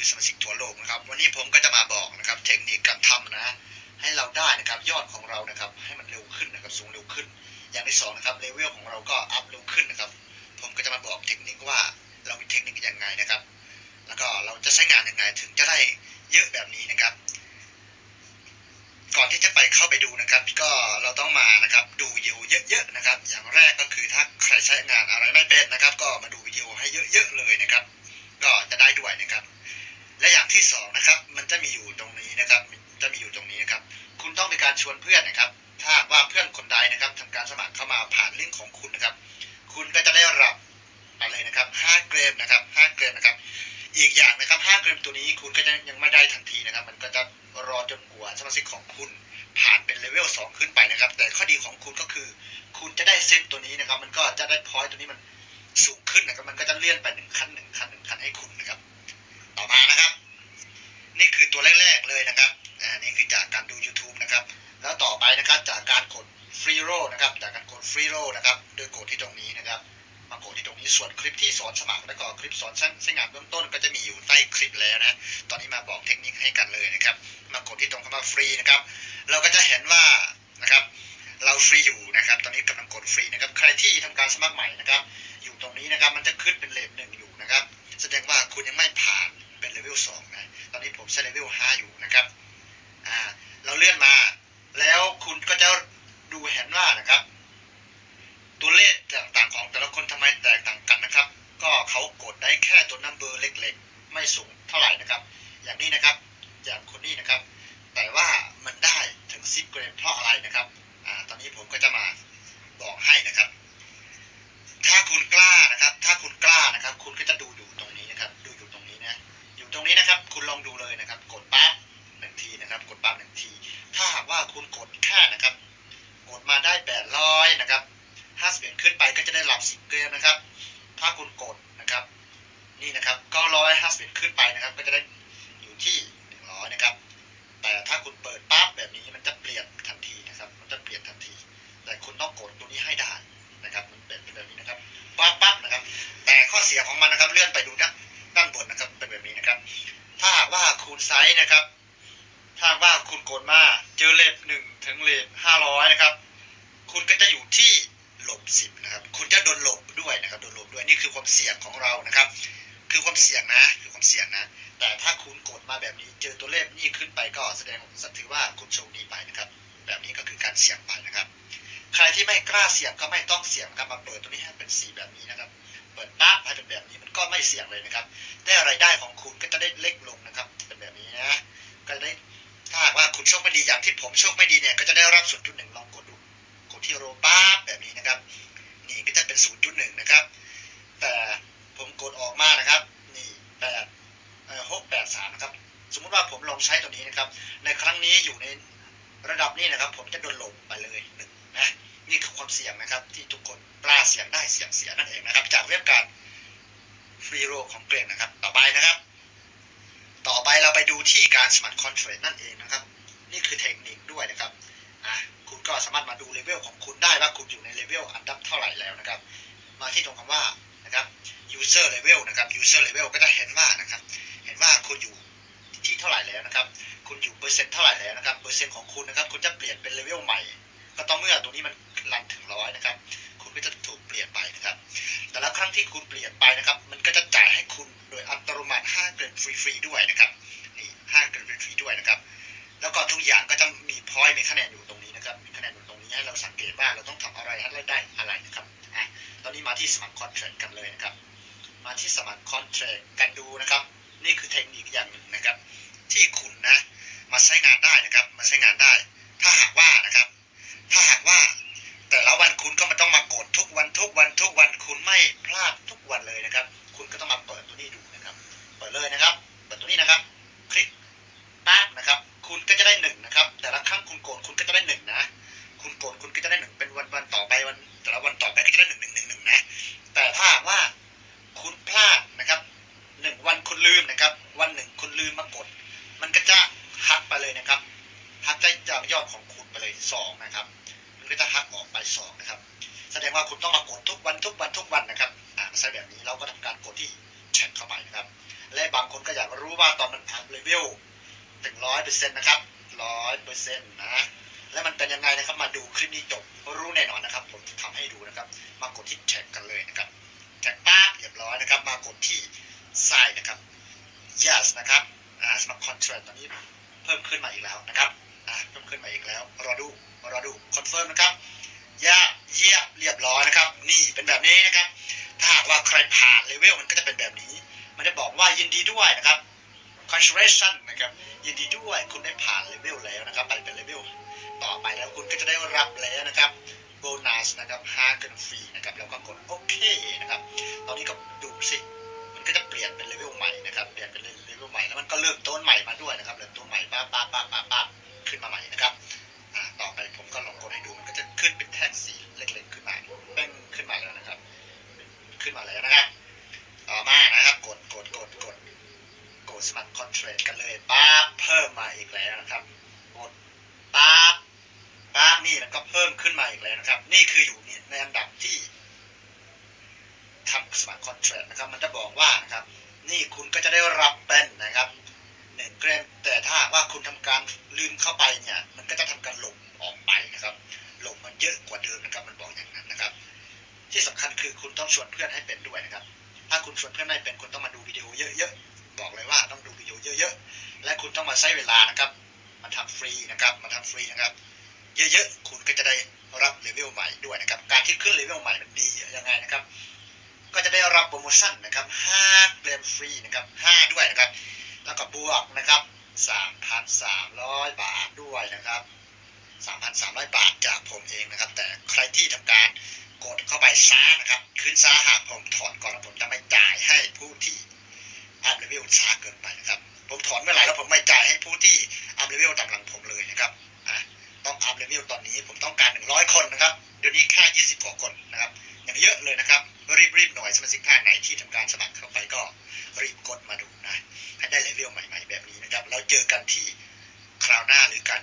คือสมาชิกทั่วโลกนะครับ วันนี้ผมก็จะมาบอกนะครับ เทคนิคการทำนะ ให้เราได้นะครับยอดของเรานะครับ ให้มันเร็วขึ้นนะครับสูงเร็วขึ้น อย่างที่สองนะครับเลเวลของเราก็อัพเร็วขึ้นนะครับ ผมก็จะมาบอกเทคนิคว่าเรามีเทคนิคยังไงนะครับ แล้วก็เราจะใช้งานยังไงถึงจะได้เยอะแบบนี้นะครับ ก่อนที่จะไปเข้าไปดูนะครับ ก็เราต้องมานะครับดูวิดีโอเยอะๆนะครับ อย่างแรกก็คือถ้าใครใช้งานอะไรไม่เป็นนะครับ ก็มาดูวิดีโอ ชวนเพื่อนนะครับ ถ้าว่าเพื่อนคนใดนะครับทำการสมัครเข้ามาผ่านลิงก์ของคุณนะครับ คุณก็จะได้รับอะไรนะครับ5เกรมนะครับ5เกรมนะครับ อีกอย่างนะครับ5เกรมตัวนี้คุณก็จะยังไม่ได้ทันทีนะครับ มันก็จะรอจนกว่าสมาชิกของคุณผ่านเป็นเลเวล2ขึ้นไปนะครับ แต่ข้อดีของคุณก็คือ คุณจะได้เซตตัวนี้นะครับ มันก็จะได้พอยต์ตัวนี้มันสูงขึ้นนะครับ มันก็จะเลื่อนไปหนึ่งขั้นหนึ่งขั้นหนึ่งขั้นให้คุณนะครับ ต่อมานะครับ นี่คือตัวแรกๆเลยนะครับ อ่า นี่คือจากการดู YouTube นะครับ แล้วต่อไปนะครับจากการกดฟรีโรนะครับจากการกดฟรีโรนะครับโดยกดที่ตรงนี้นะครับมากดที่ตรงนี้ส่วนคลิปที่สอนสมัครแล้วก็คลิปสอนใช้งานเบื้องต้นก็จะมีอยู่ใต้คลิปแล้วนะตอนนี้มาบอกเทคนิคให้กันเลยนะครับมากดที่ตรงคำว่าฟรีนะครับเราก็จะเห็นว่านะครับเราฟรีอยู่นะครับตอนนี้กำลังกดฟรีนะครับใครที่ทำการสมัครใหม่นะครับอยู่ตรงนี้นะครับมันจะขึ้นเป็นเลเวลหนึ่งอยู่นะครับแสดงว่าคุณยังไม่ผ่านเป็นเลเวลสองนะตอนนี้ผมใช้เลเวลห้าอยู่นะครับอ่าเราเลื่อนมา แล้วคุณก็จะดูเห็นว่านะครับ ตัวเลขต่างๆของแต่ละคนทำไมแตกต่างกันนะครับ ก็เขากดได้แค่ตัวนัมเบอร์เล็กๆ ไม่สูงเท่าไหร่นะครับ อย่างนี้นะครับ อย่างคนนี้นะครับ แต่ว่ามันได้ถึง10เกรดเพราะอะไรนะครับอ่าตอนนี้ผมก็จะมาบอกให้นะครับ ถ้าคุณกล้านะครับ ถ้าคุณกล้านะครับ คุณก็จะดูอยู่ตรงนี้นะครับ ดูอยู่ตรงนี้นะ อยู่ตรงนี้นะครับ คุณลองดูเลยนะครับ กดปั๊บหนึ่งทีนะครับ กดปั๊บหนึ่งที ถ้าหากว่าคุณกดแค่นะครับ กดมาได้แปดร้อยนะครับห้าสิบเอ็ดขึ้นไปก็จะได้รับสิบเกรดนะครับ ถ้าคุณกดนะครับ นี่นะครับเก้าร้อยห้าสิบเอ็ดขึ้นไปนะครับ ก็จะได้อยู่ที่หนึ่งร้อยนะครับ แต่ถ้าคุณเปิดปั๊บแบบนี้มันจะเปลี่ยนทันทีนะครับ มันจะเปลี่ยนทันที แต่คุณต้องกดตัวนี้ให้ได้นะครับ มันเป็นแบบนี้นะครับ ปั๊บปั๊บนะครับ แต่ข้อเสียของมันนะครับ เลื่อนไปดูด้านด้านบนนะครับ เป็นแบบนี้นะครับ ถ้าหากว่าคูณไซส์นะครับ หากว่าคุณกดมาเจอเลทหนึ่งถึงเลทห้าร้อยนะครับ คุณก็จะอยู่ที่ลบสิบนะครับ คุณจะโดนลบด้วยนะครับโดนลบด้วยนี่คือความเสี่ยงของเรานะครับ คือความเสี่ยงนะคือความเสี่ยงนะ แต่ถ้าคุณกดมาแบบนี้เจอตัวเลขนี่ขึ้นไปก็แสดงถือว่าคุณโชคดีไปนะครับ แบบนี้ก็คือการเสี่ยงไปนะครับ ใครที่ไม่กล้าเสี่ยงก็ไม่ต้องเสี่ยงครับมาเปิดตัวนี้ให้เป็นสีแบบนี้นะครับ เปิดปั๊บให้เป็นแบบนี้มันก็ไม่เสี่ยงเลยนะครับได้รายได้ของคุณก็จะได้เล็กลงนะครับ เป็นแบบนี้นะก็ได้ หากว่าคุณโชคไม่ดีอย่างที่ผมโชคไม่ดีเนี่ยก็จะได้รับ0.1ลองกดดูกดที่โรปั๊บแบบนี้นะครับ นี่ก็จะเป็น0.1นชุดหนึ่งนะครับ แต่ผมกดออกมานะครับ นี่แปดหกแปดสามนะครับ สมมุติว่าผมลองใช้ตัวนี้นะครับ ในครั้งนี้อยู่ในระดับนี้นะครับ ผมจะโดนลบไปเลยหนึ่งนะนี่คือความเสี่ยงนะครับที่ทุกคนกล้าเสี่ยงได้เสี่ยงเสียนั่นเองนะครับ จากเว็บการฟรีโรของเกรนนะครับ ต่อไปนะครับ ต่อไปเราไปดูที่การสมัครคอนเทรตนั่นเองนะครับ นี่คือเทคนิคด้วยนะครับอะคุณก็สามารถมาดูเลเวลของคุณได้ว่าคุณอยู่ในเลเวลอันดับเท่าไหร่แล้วนะครับ มาที่ตรงคำว่านะครับ user level นะครับ user level ก็จะเห็นว่านะครับ เห็นว่าคุณอยู่ที่เท่าไหร่แล้วนะครับ คุณอยู่เปอร์เซ็นต์เท่าไหร่แล้วนะครับ เปอร์เซ็นต์ของคุณนะครับ คุณจะเปลี่ยนเป็นเลเวลใหม่ ก็ต้องเมื่อตัวนี้มันรันถึงร้อย ว่าเราต้องทำอะไรให้ได้อะไรนะครับอะตอนนี้มาที่สมัครคอนเทรคกันเลยนะครับ มาที่สมัครคอนเทรคกันดูนะครับ นี่คือเทคนิคอย่างหนึ่งนะครับ ที่คุณนะมาใช้งานได้นะครับ มาใช้งานได้ ถ้าหากว่านะ ยอดของคุณไปเลยสองนะครับ มันก็จะหักออกไปสองนะครับ แสดงว่าคุณต้องมากดทุกวันทุกวันทุกวันนะครับอ่าใช้แบบนี้เราก็ทำการกดที่แชทเข้าไปนะครับ และบางคนก็อยากรู้ว่าตอนมันอัพเลเวลถึงร้อยเปอร์เซ็นต์นะครับร้อยเปอร์เซ็นต์นะ แล้วมันเป็นยังไงนะครับ มาดูคลิปนี้จบรู้แน่นอนนะครับ ผมจะทำให้ดูนะครับ มากดที่แท็กกันเลยนะครับแท็กปั๊บเรียบร้อยนะครับ มากดที่ไซน์นะครับ yes นะครับอ่าสมัคร contract ตอนนี้เพิ่มขึ้นมาอีกแล้วนะครับ อ่าเพิ่มขึ้นมาอีกแล้วรอดูรอดู confirm นะครับย่าเยี่ยมเรียบร้อยนะครับ นี่เป็นแบบนี้นะครับ ถ้าหากว่าใครผ่านเลเวลมันก็จะเป็นแบบนี้ มันจะบอกว่ายินดีด้วยนะครับ congratulation นะครับยินดีด้วยคุณได้ผ่านเลเวลแล้วนะครับ ไปเป็นเลเวลต่อไปแล้วคุณก็จะได้รับแล้วนะครับโบนัสนะครับ5เกินฟรีนะครับแล้วก็กดโอเคนะครับ ตอนนี้ก็ดูสิมันก็จะเปลี่ยนเป็นเลเวลใหม่นะครับเปลี่ยนเป็นเลเวลใหม่แล้วมันก็เริ่มต้นใหม่มาด้วยนะครับเริ่มต้นใหม่ป้าป้าป้า สมัครคอนเทรดกันเลยป้าบเพิ่มมาอีกแล้วนะครับกดป้าบป้าบนี่มันก็เพิ่มขึ้นมาอีกแล้วนะครับ นี่คืออยู่ในอันดับที่ทำสมัครคอนเทรคนะครับ มันจะบอกว่านะครับ นี่คุณก็จะได้รับเป็นนะครับหนึ่งเกรนแต่ถ้าหากว่าคุณทำการลืมเข้าไปเนี่ย มันก็จะทำการหลบออกไปนะครับ หลบมันเยอะกว่าเดิมนะครับ มันบอกอย่างนั้นนะครับ ที่สำคัญคือคุณต้องชวนเพื่อนให้เป็นด้วยนะครับ ถ้าคุณชวนเพื่อนไม่เป็นคุณต้องมาดูวิดีโอเยอะๆ บอกเลยว่าต้องดูวิดีโอเยอะๆ และคุณต้องมาใช้เวลานะครับมาทำฟรีนะครับมาทำฟรีนะครับ เยอะๆ คุณก็จะได้รับเลเวลใหม่ด้วยนะครับ การที่ขึ้นเลเวลใหม่มันดียังไงนะครับ ก็จะได้รับโปรโมชั่นนะครับ5เกมฟรีนะครับ5ด้วยนะครับ แล้วก็บวกนะครับ3,300 บาทด้วยนะครับ 3,300 บาทจากผมเองนะครับ แต่ใครที่ทำการกดเข้าไปช้านะครับ ขึ้นช้าหากผมถอนก่อนแล้วผมจะไม่จ่ายให้ผู้ที่ อัพเลเวลช้าเกินไปนะครับ ผมถอนเมื่อไหร่แล้วผมไม่จ่ายให้ผู้ที่อัพเลเวลตามหลังผมเลยนะครับอะต้องอัพเลเวลตอนนี้ผมต้องการ 100 คนนะครับ เดี๋ยวนี้แค่ 20 กว่าคนนะครับอย่างเยอะเลยนะครับรีบๆหน่อยสมาชิกท่านไหนที่ทำการสมัครเข้าไปก็รีบกดมาดูนะให้ได้เลเวลใหม่ ๆ แบบนี้นะครับแล้วเจอกันที่คราวหน้าหรือการ